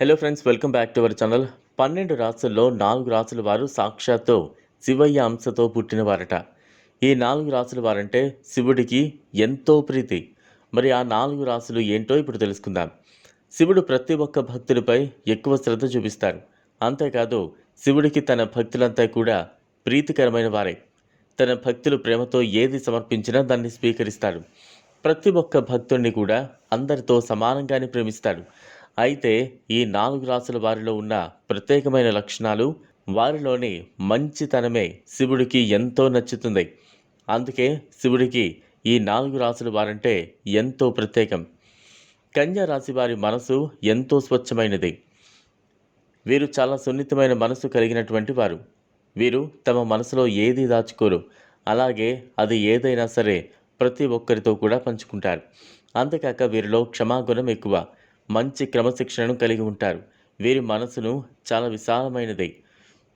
Hello friends welcome back to our channel పన్నెండు రాసుల్లో నాలుగు రాసుల వారు సాక్షాత్తు శివయ్య అంశతో పుట్టినవారట. ఈ నాలుగు రాసుల వారంటే శివుడికి ఎంతో ప్రీతి. మరి ఆ నాలుగు రాసులు ఏంటో ఇప్పుడు తెలుసుకుందాం. శివుడు ప్రతి ఒక్క భక్తుడిపై ఎక్కువ శ్రద్ధ చూపిస్తారు. అంతేకాదు శివుడికి తన భక్తులంతా కూడా ప్రీతికరమైన వారే. తన భక్తులు ప్రేమతో ఏది సమర్పించినా దాన్ని స్వీకరిస్తాడు ప్రతి ఒక్క భక్తుడిని కూడా అందరితో సమానంగానే ప్రేమిస్తాడు అయితే ఈ నాలుగు రాసుల వారిలో ఉన్న ప్రత్యేకమైన లక్షణాలు వారిలోని మంచితనమే శివుడికి ఎంతో నచ్చుతుంది. అందుకే శివుడికి ఈ నాలుగు రాసుల వారంటే ఎంతో ప్రత్యేకం. కన్యా రాశి వారి మనసు ఎంతో స్వచ్ఛమైనది. వీరు చాలా సున్నితమైన మనసు కలిగినటువంటి వారు. వీరు తమ మనసులో ఏది దాచుకోరు. అలాగే అది ఏదైనా సరే ప్రతి ఒక్కరితో కూడా పంచుకుంటారు. అంతేకాక వీరిలో క్షమాగుణం ఎక్కువ. మంచి క్రమశిక్షణను కలిగి ఉంటారు. వీరి మనసును చాలా విశాలమైనది.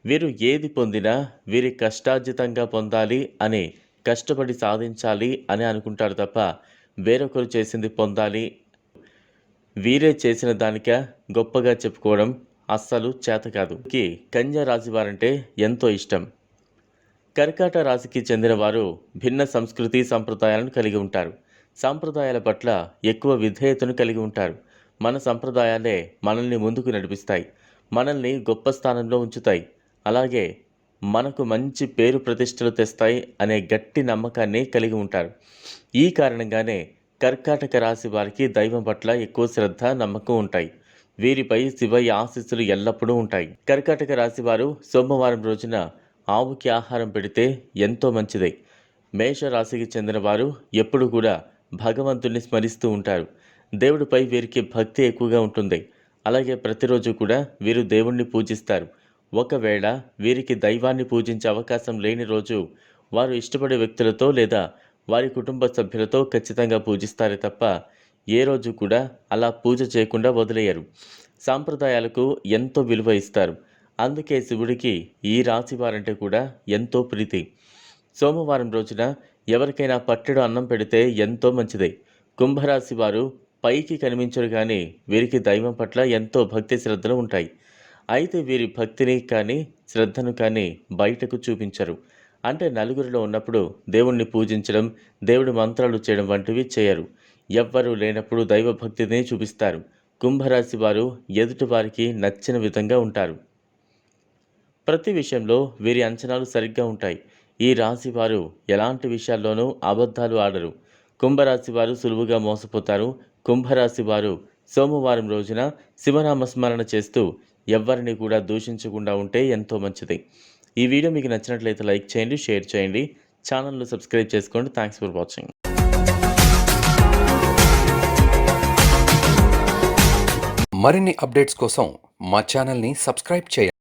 వీరు ఏది పొందినా వీరి కష్టార్జితంగా పొందాలి అని కష్టపడి సాధించాలి అని అనుకుంటారు తప్ప వేరొకరు చేసింది పొందాలి. వీరే చేసిన దానిక గొప్పగా చెప్పుకోవడం అస్సలు చేత కాదు. కి కన్యా రాశి వారంటే ఎంతో ఇష్టం. కర్కాట రాశికి చెందిన వారు భిన్న సంస్కృతి సంప్రదాయాలను కలిగి ఉంటారు. సాంప్రదాయాల పట్ల ఎక్కువ విధేయతను కలిగి ఉంటారు. మన సంప్రదాయాలే మనల్ని ముందుకు నడిపిస్తాయి మనల్ని గొప్ప స్థానంలో ఉంచుతాయి. అలాగే మనకు మంచి పేరు ప్రతిష్టలు తెస్తాయి అనే గట్టి నమ్మకాన్ని కలిగి ఉంటారు. ఈ కారణంగానే కర్కాటక రాశి వారికి దైవం పట్ల ఎక్కువ శ్రద్ధ నమ్మకం ఉంటాయి. వీరిపై శివయ్య ఆశీస్సులు ఎల్లప్పుడూ ఉంటాయి. కర్కాటక రాశివారు సోమవారం రోజున ఆవుకి ఆహారం పెడితే ఎంతో మంచిది. మేష రాశికి చెందిన వారు ఎప్పుడు కూడా భగవంతుణ్ణి స్మరిస్తూ ఉంటారు. దేవుడిపై వీరికి భక్తి ఎక్కువగా ఉంటుంది. అలాగే ప్రతిరోజు కూడా వీరు దేవుణ్ణి పూజిస్తారు. ఒకవేళ వీరికి దైవాన్ని పూజించే అవకాశం లేని రోజు వారు ఇష్టపడే వ్యక్తులతో లేదా వారి కుటుంబ సభ్యులతో ఖచ్చితంగా పూజిస్తారే తప్ప ఏ రోజు కూడా అలా పూజ చేయకుండా వదిలేయరు. సాంప్రదాయాలకు ఎంతో విలువ ఇస్తారు. అందుకే శివుడికి ఈ రాశి వారంటే కూడా ఎంతో ప్రీతి. సోమవారం రోజున ఎవరికైనా పట్టెడు అన్నం పెడితే ఎంతో మంచిది. కుంభరాశి వారు పైకి కనిపించరు కానీ వీరికి దైవం పట్ల ఎంతో భక్తి శ్రద్ధలు ఉంటాయి. అయితే వీరి భక్తిని కానీ శ్రద్ధను కానీ బయటకు చూపించరు. అంటే నలుగురిలో ఉన్నప్పుడు దేవుణ్ణి పూజించడం దేవుడి మంత్రాలు చేయడం వంటివి చేయరు. ఎవ్వరూ లేనప్పుడు దైవ భక్తిని చూపిస్తారు. కుంభరాశి వారు ఎదుటి వారికి నచ్చిన విధంగా ఉంటారు. ప్రతి విషయంలో వీరి అంచనాలు సరిగ్గా ఉంటాయి. ఈ రాశి వారు ఎలాంటి విషయాల్లోనూ అబద్ధాలు ఆడరు. కుంభరాశి వారు సులువుగా మోసపోతారు. కుంభరాశి వారు సోమవారం రోజున శివనామస్మరణ చేస్తూ ఎవ్వరిని కూడా దూషించకుండా ఉంటే ఎంతో మంచిది. ఈ వీడియో మీకు నచ్చినట్లయితే లైక్ చేయండి షేర్ చేయండి. ఛానల్ను సబ్స్క్రైబ్ చేసుకోండి. Thanks for watching. మరిన్ని అప్డేట్స్ కోసం మా ఛానల్ని సబ్స్క్రైబ్ చేయండి.